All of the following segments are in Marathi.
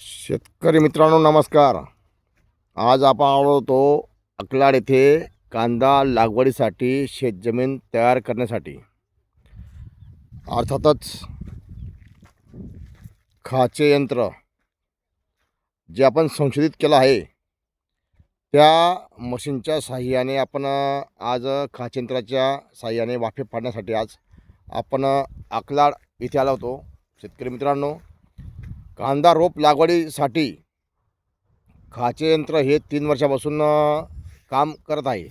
शेतकरी मित्रांनो नमस्कार. आज आपण आलो होतो अकलाड येथे कांदा लागवडीसाठी शेतजमीन तयार करण्यासाठी. अर्थातच खाचे यंत्र जे आपण संशोधित केलं आहे त्या मशीनच्या साह्याने आपण आज खाचे यंत्राच्या साह्याने वाफे पाडण्यासाठी आज आपण अकलाड इथे आलो होतो. शेतकरी मित्रांनो कांदा रोप लागवडीसाठी खाचे यंत्र हे तीन वर्षापासून काम करत आहे.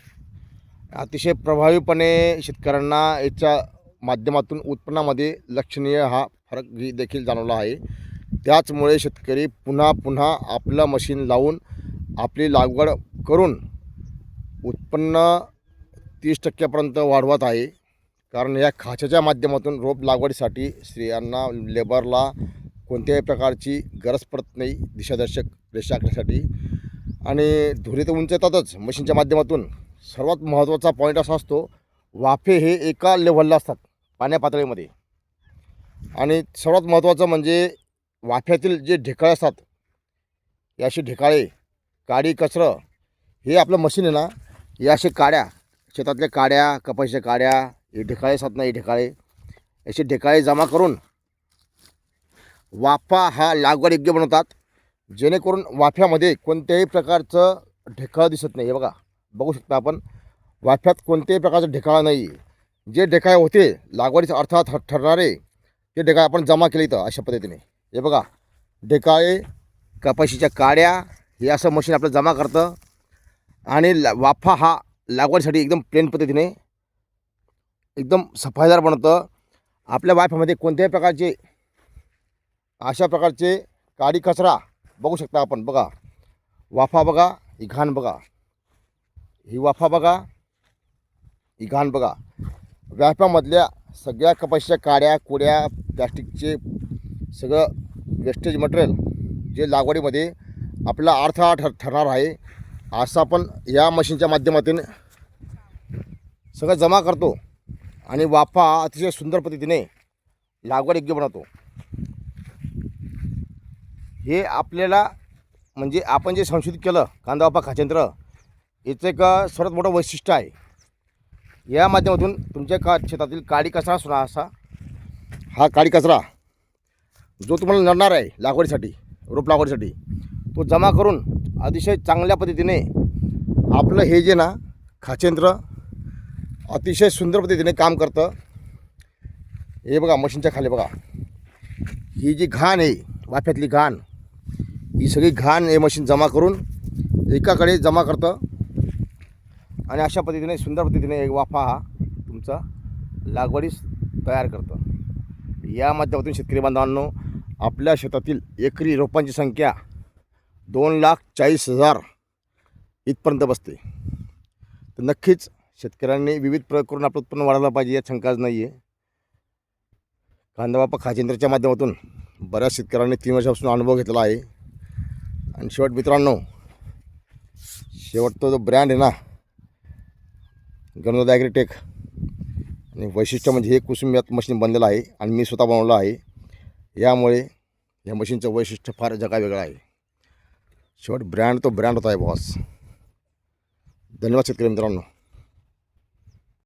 अतिशय प्रभावीपणे शेतकऱ्यांना याच्या माध्यमातून उत्पन्नामध्ये लक्षणीय हा फरक देखील जाणवला आहे. त्याचमुळे शेतकरी पुन्हा पुन्हा आपलं मशीन लावून आपली लागवड करून उत्पन्न तीस टक्क्यापर्यंत वाढवत आहे. कारण या खाच्याच्या माध्यमातून रोप लागवडीसाठी स्त्रियांना लेबरला कोणत्याही प्रकारची गरज पडत नाही दिशादर्शक रेषा आखण्यासाठी. आणि धुरी तर उंच येतातच मशीनच्या माध्यमातून. सर्वात महत्त्वाचा पॉईंट असा असतो वाफे हे एका लेव्हलला असतात पाण्या पातळीमध्ये. आणि सर्वात महत्त्वाचं म्हणजे वाफ्यातील जे ढेकाळे असतात हे असे ढेकाळे काडी कचरं हे आपलं मशीन आहे ना हे असे काड्या शेतातल्या काड्या कपाशीच्या काड्या हे ढेकाळे असतात ना हे ढेकाळे. असे ढेकाळे जमा करून वाफा हा लागवड योग्य बनवतात. जेणेकरून वाफ्यामध्ये कोणत्याही प्रकारचं ढेकाळ दिसत नाही. हे बघा बघू शकता आपण. वाफ्यात कोणत्याही प्रकारचं ढेकाळ नाही. जे ढेकाळ होते लागवडीचा अर्थ ठ ठरणारे ते ढेकाळ आपण जमा केले इथं अशा पद्धतीने. हे बघा ढेकाळे कपाशीच्या काड्या हे असं मशीन आपलं जमा करतं. आणि ला वाफा हा लागवडीसाठी एकदम प्लेन पद्धतीने एकदम सफाईदार बनतं आपल्या वाफ्यामध्ये कोणत्याही प्रकारचे अशा प्रकारचे काडी कचरा बघू शकता आपण बघा. वाफा बघा ही घाण बघा. ही वाफा बघा ही घाण बघा. व्यापामधल्या सगळ्या कपाशीच्या काड्या कोड्या प्लॅस्टिकचे सगळं वेस्टेज मटेरियल जे लागवडीमध्ये आपला अडथळा ठर ठरणार आहे असं आपण या मशीनच्या माध्यमातून सगळं जमा करतो आणि वाफा अतिशय सुंदर पद्धतीने लागवड योग्य बनवतो. हे आपल्याला म्हणजे आपण जे संशोधित केलं कांदाबापा खाचेंद्र याचं एक सर्वात मोठं वैशिष्ट्य आहे. या माध्यमातून तुमच्या का शेतातील काडी कचरा सुद्धा असा हा काडी कचरा जो तुम्हाला नडणार आहे लागवडीसाठी रोप लागवडीसाठी तो जमा करून अतिशय चांगल्या पद्धतीने आपलं हे जे ना खाचेंद्र अतिशय सुंदर पद्धतीने काम करतं. हे बघा मशीनच्या खाली बघा. ही जी घाण आहे वाफ्यातली घाण ही सगळी घाण हे मशीन जमा करून एकाकडे जमा करतं. आणि अशा पद्धतीने सुंदर पद्धतीने एक वाफा हा तुमचा लागवडीस तयार करतं. या माध्यमातून शेतकरी बांधवांनो आपल्या शेतातील एकरी रोपांची संख्या दोन लाख चाळीस हजार इथपर्यंत बसते. तर नक्कीच शेतकऱ्यांनी विविध प्रयोग करून आपलं उत्पन्न वाढवलं पाहिजे यात शंकाच नाही आहे कांदाबापा खाजेंद्रच्या माध्यमातून बऱ्याच शेतकऱ्यांनी तीन वर्षापासून अनुभव घेतला आहे. आणि शेवट मित्रांनो शेवटचा जो ब्रँड आहे ना गणोद ॲग्रीटेक आणि वैशिष्ट्य म्हणजे हे कुसुम यात मशीन बनलेलं आहे आणि मी स्वतः बनवलं आहे. यामुळे या मशीनचं वैशिष्ट्य फार जगा वेगळं आहे. शेवट ब्रँड तो ब्रँड होता आहे बॉस धन्यवाद शेतकरी मित्रांनो.